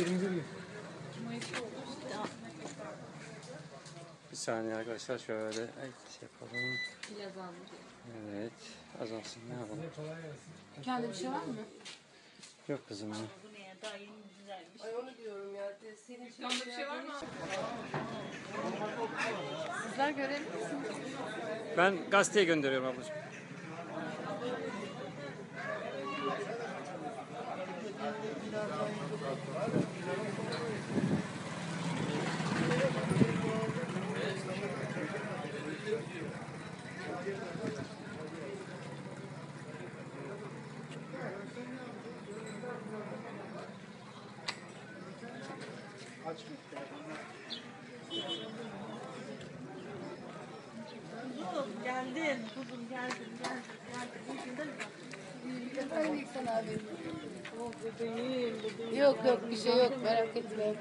21 gün. Bir saniye arkadaşlar şöyle ay, şey yapalım. Evet azalsın ne yapalım. Kendi bir şey var mı? Yok kızım ya. Ay onu diyorum ya. Senin Kendi bir şey var mı? Sizler görelim misiniz? Ben gazeteye gönderiyorum ablacığım. Kuzum geldin. Kuzum geldin. Geldin. Geldin. Yok yok bir şey yok merak etme.